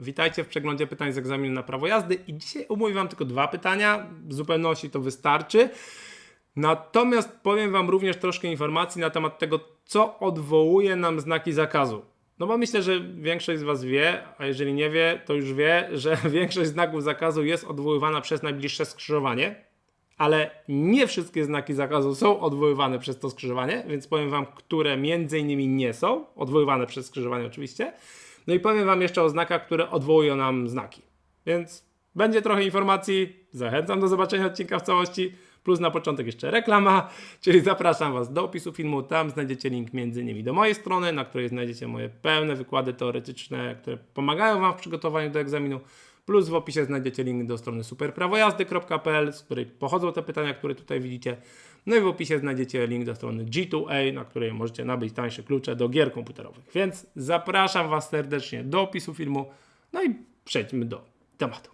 Witajcie w przeglądzie pytań z egzaminu na prawo jazdy i dzisiaj omówię Wam tylko dwa pytania, w zupełności to wystarczy. Natomiast powiem Wam również troszkę informacji na temat tego, co odwołuje nam znaki zakazu. No bo myślę, że większość z Was wie, a jeżeli nie wie, to już wie, że większość znaków zakazu jest odwoływana przez najbliższe skrzyżowanie, ale nie wszystkie znaki zakazu są odwoływane przez to skrzyżowanie, więc powiem Wam, które między innymi nie są odwoływane przez skrzyżowanie oczywiście. No i powiem Wam jeszcze o znakach, które odwołują nam znaki. Więc będzie trochę informacji, zachęcam do zobaczenia odcinka w całości, plus na początek jeszcze reklama, czyli zapraszam Was do opisu filmu, tam znajdziecie link między innymi do mojej strony, na której znajdziecie moje pełne wykłady teoretyczne, które pomagają Wam w przygotowaniu do egzaminu, plus w opisie znajdziecie link do strony superprawojazdy.pl, z której pochodzą te pytania, które tutaj widzicie. No i w opisie znajdziecie link do strony G2A, na której możecie nabyć tańsze klucze do gier komputerowych. Więc zapraszam Was serdecznie do opisu filmu. No i przejdźmy do tematu.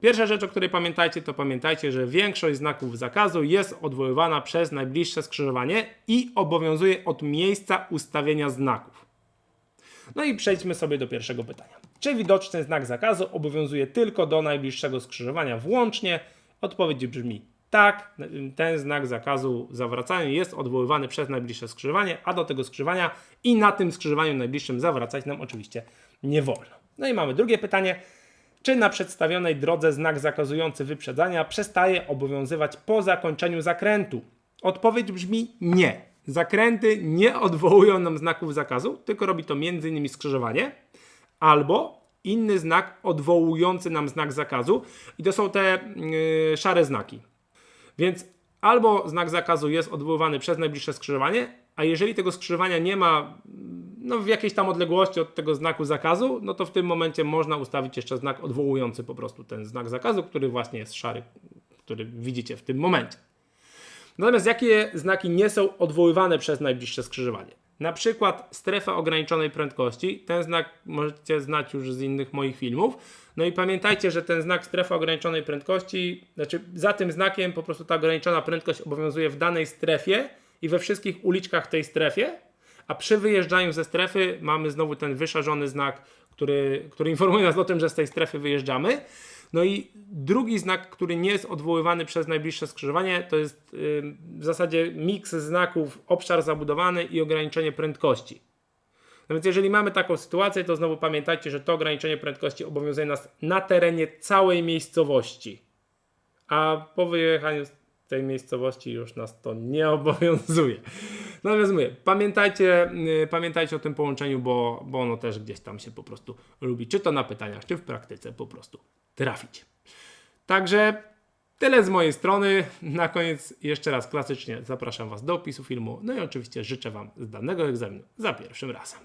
Pierwsza rzecz, o której pamiętajcie, to pamiętajcie, że większość znaków zakazu jest odwoływana przez najbliższe skrzyżowanie i obowiązuje od miejsca ustawienia znaków. No i przejdźmy sobie do pierwszego pytania. Czy widoczny znak zakazu obowiązuje tylko do najbliższego skrzyżowania włącznie? Odpowiedź brzmi tak. Ten znak zakazu zawracania jest odwoływany przez najbliższe skrzyżowanie, a do tego skrzyżowania i na tym skrzyżowaniu najbliższym zawracać nam oczywiście nie wolno. No i mamy drugie pytanie. Czy na przedstawionej drodze znak zakazujący wyprzedzania przestaje obowiązywać po zakończeniu zakrętu? Odpowiedź brzmi nie. Zakręty nie odwołują nam znaków zakazu, tylko robi to m.in. skrzyżowanie albo inny znak odwołujący nam znak zakazu i to są te yy, szare znaki. Więc albo znak zakazu jest odwoływany przez najbliższe skrzyżowanie, a jeżeli tego skrzyżowania nie ma no, w jakiejś tam odległości od tego znaku zakazu, no to w tym momencie można ustawić jeszcze znak odwołujący po prostu ten znak zakazu, który właśnie jest szary, który widzicie w tym momencie. Natomiast jakie znaki nie są odwoływane przez najbliższe skrzyżowanie? Na przykład strefa ograniczonej prędkości. Ten znak możecie znać już z innych moich filmów. No i pamiętajcie, że ten znak strefa ograniczonej prędkości, znaczy za tym znakiem po prostu ta ograniczona prędkość obowiązuje w danej strefie i we wszystkich uliczkach tej strefie, a przy wyjeżdżaniu ze strefy mamy znowu ten wyszarzony znak, który, który informuje nas o tym, że z tej strefy wyjeżdżamy. No i drugi znak, który nie jest odwoływany przez najbliższe skrzyżowanie, to jest yy, w zasadzie miks znaków obszar zabudowany i ograniczenie prędkości. No więc jeżeli mamy taką sytuację, to znowu pamiętajcie, że to ograniczenie prędkości obowiązuje nas na terenie całej miejscowości. A po wyjechaniu z tej miejscowości już nas to nie obowiązuje. Natomiast mówię, pamiętajcie, yy, pamiętajcie o tym połączeniu, bo, bo ono też gdzieś tam się po prostu lubi, czy to na pytaniach, czy w praktyce po prostu trafić. Także tyle z mojej strony. Na koniec jeszcze raz klasycznie zapraszam Was do opisu filmu. No i oczywiście życzę Wam zdanego egzaminu za pierwszym razem.